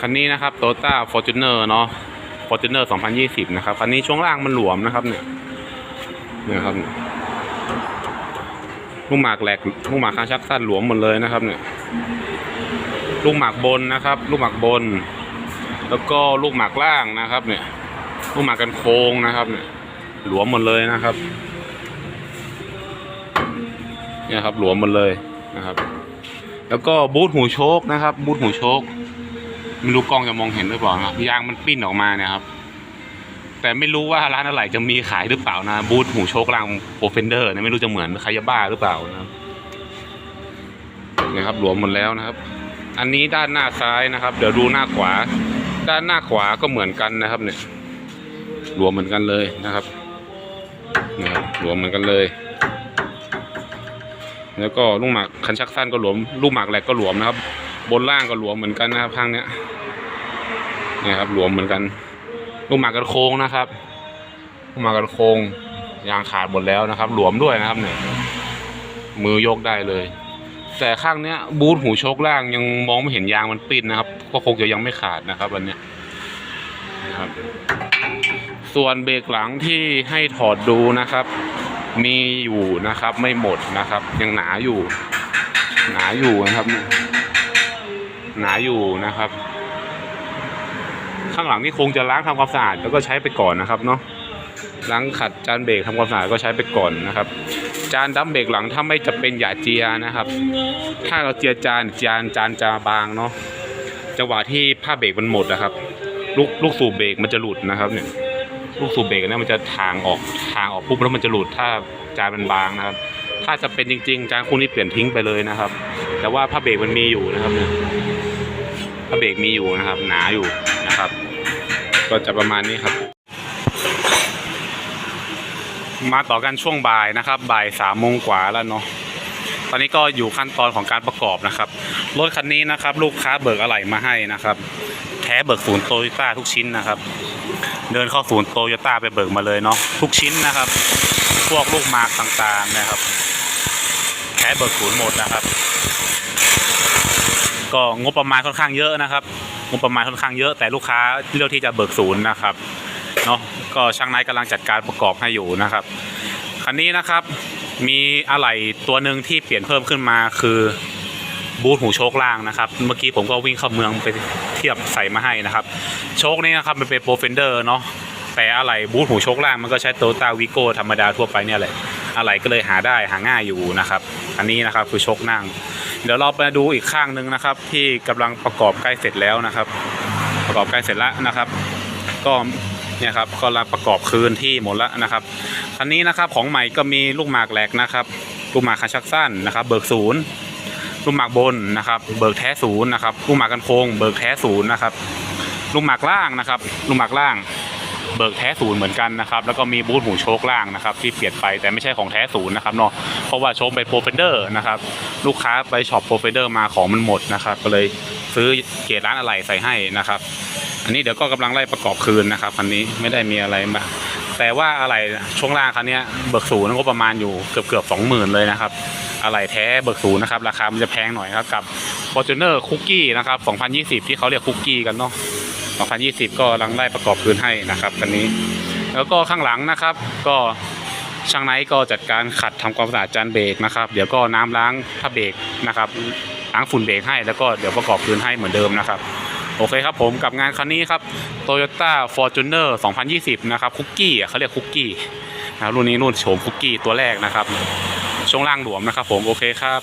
คันนี้นะครับ Toyota Fortuner เนาะ Fortuner 2020 นะครับ คันนี้ช่วงล่างมันหลวมนะครับเนี่ยเนี่ยครับลูกหมากแหลกลูกหมากคางชักสั้นหลวมหมดเลยนะครับ เนี่ย ลูกหมากบนนะครับ ลูกหมากบน แล้วก็ลูกหมากล่างนะครับ เนี่ย ลูกหมากกันโค้งนะครับ เนี่ย หลวมหมดเลยนะครับ เนี่ยครับหลวมหมดเลยนะครับ แล้วก็บูทหูโชคนะครับ บูทหูโชค ไม่รู้กล้องจะมองเห็นหรือเปล่านะยางมันปิ้นออกมาเนี่ยครับ แต่ไม่รู้ว่าร้านอะไรจะมีขายหรือเปล่านะ บูทหูโชคล่างโปรเฟนเดอร์เนี่ยไม่รู้จะเหมือนใคายาบ้าหรือเปล่านะครับเนี่ยครับหลวมหมดแล้วนะครับ อันนี้ด้านหน้าซ้ายนะครับ เดี๋ยวดูหน้าขวา ด้านหน้าขวาก็เหมือนกันนะครับ เนี่ยหลวมเหมือนกันเลยนะครับนะครับหลวมเหมือนกันเลย แล้วก็ลูกหมากคันชักสั้นก็หลวม ลูกหมากแหลกก็หลวมนะครับ บนล่างก็หลวมเหมือนกันนะครับข้างเนี้ยนี่ครับหลวมเหมือนกัน ลูกหมากกันโค้งนะครับลูกหมากกันโค้งยางขาดหมดแล้วนะครับ หลวมด้วยนะครับเนี่ยมือยกได้เลย แต่ข้างเนี้ย บูทหูโชคล่างยังมองไม่เห็นยางมันปิ้นนะครับ ก็คงจะยังไม่ขาดนะครับอันเนี้ยนะครับส่วนเบรกหลังที่ให้ถอดดูนะครับ มีอยู่นะครับไม่หมดนะครับ ยังหนาอยู่ หนาอยู่นะครับ หนาอยู่นะครับ ข้างหลังนี่คงจะล้างทำความสะอาดแล้วก็ใช้ไปก่อนนะครับเนาะล้างขัดจานเบรกทำความสะอาดก็ใช้ไปก่อนนะครับ จานดั้มเบรกหลังถ้าไม่จะเป็นอย่าเจียนะครับ ถ้าเราเจียจานจานจานจะบางเนาะจังหวะที่ผ้าเบรกมันหมดนะครับ ลูกลูกสูบเบรกมันจะหลุดนะครับเนี่ยลูกสูบเบรกเนี่ยมันจะทางออกทางออกปุ๊บแล้วมันจะหลุดถ้าจานมันบางนะครับ ถ้าจะเป็นจริง ๆ จานคู่นี้เปลี่ยนทิ้งไปเลยนะครับ แต่ว่าผ้าเบรกมันมีอยู่นะครับเนี่ย ผ้าเบรกมีอยู่นะครับ หนาอยู่นะครับ ก็จะประมาณนี้ครับ มาต่อกันช่วงบ่ายนะครับบ่ายสามโมงกว่าแล้วเนาะตอนนี้ก็อยู่ขั้นตอนของการประกอบนะครับรถคันนี้นะครับ ลูกค้าเบิกอะไหล่มาให้นะครับ แท้เบิกศูนย์โตโยต้าทุกชิ้นนะครับ เดินเข้าศูนย์โตโยต้าไปเบิกมาเลยเนาะทุกชิ้นนะครับ พวกลูกหมากต่างๆนะครับ แท้เบิกศูนย์หมดนะครับ ก็งบประมาณค่อนข้างเยอะนะครับ งบประมาณค่อนข้างเยอะ แต่ลูกค้าเลือกที่จะเบิกศูนย์นะครับเนาะก็ช่างนท์กำลังจัดการประกอบให้อยู่นะครับคันนี้นะครับมีอะไหล่ตัวหนึ่งที่เปลี่ยนเพิ่มขึ้นมาคือบูทหูโชคล่างนะครับ เมื่อกี้ผมก็วิ่งเข้าเมืองไปเทียบใส่มาให้นะครับ โชคนี้นะครับมันเป็นโปรเฟนเดอร์เนาะแต่อะไหล่บูทหูโชคล่างมันก็ใช้โตต้าวิโก้ธรรมดาทั่วไปเนี่ยแหละอะไหล่ก็เลยหาได้หาง่ายอยู่นะครับ อันนี้นะครับคือโชคนั่ง เดี๋ยวเราไปดูอีกข้างหนึ่งนะครับ ที่กำลังประกอบใกล้เสร็จแล้วนะครับ ประกอบใกล้เสร็จแล้วนะครับ ก็เนี่ยครับกำลังประกอบคืนที่หมดแล้วนะครับคันนี้นะครับของใหม่ก็มีลูกหมากแหลกนะครับ ลูกหมากคันชักสั้นนะครับ เบิกศูนย์ลูกหมากบนนะครับ เบิกแท้ศูนย์นะครับลูกหมากกันโค้งเบิกแท้ศูนย์นะครับลูกหมากล่างนะครับลูกหมากล่าง เบิกแท้ศูนย์เหมือนกันนะครับ แล้วก็มีบูทหูโชคล่างนะครับ ที่เปลี่ยนไปแต่ไม่ใช่ของแท้ศูนย์นะครับเนาะ เพราะว่าโชคเป็นโปรเฟนเดอร์นะครับลูกค้าไปช็อปโปรเฟนเดอร์มาของมันหมดนะครับก็เลยซื้อเกรดร้านอะไรใส่ให้นะครับ อันนี้เดี๋ยวก็กำลังไล่ประกอบคืนนะครับคันนี้ไม่ได้มีอะไรมาแต่ว่าอะไรช่วงล่างคันนี้เบิกศูนย์ก็ประมาณอยู่เกือบเกือบสองหมื่นเลยนะครับอะไรแท้เบิกศูนย์นะครับราคามันจะแพงหน่อยครับกับ Fortuner Cookie นะครับ 2020 ที่เขาเรียกคุกกี้กันเนาะ 2020 ก็กำลังไล่ประกอบคืนให้นะครับคันนี้ แล้วก็ข้างหลังนะครับก็ ช่างไนท์ก็จัดการขัดทำความสะอาดจานเบรกนะครับ เดี๋ยวก็น้ำล้างผ้าเบรกนะครับล้างฝุ่นเบรกให้แล้วก็เดี๋ยวประกอบคืนให้เหมือนเดิมนะครับโอเคครับผมกับงานคันนี้ครับ Toyota Fortuner 2020 นะครับคุกกี้เขาเรียกคุกกี้นะรุ่นนี้รุ่นโฉมคุกกี้ตัวแรกนะครับช่วงล่างหลวมนะครับผมโอเคครับ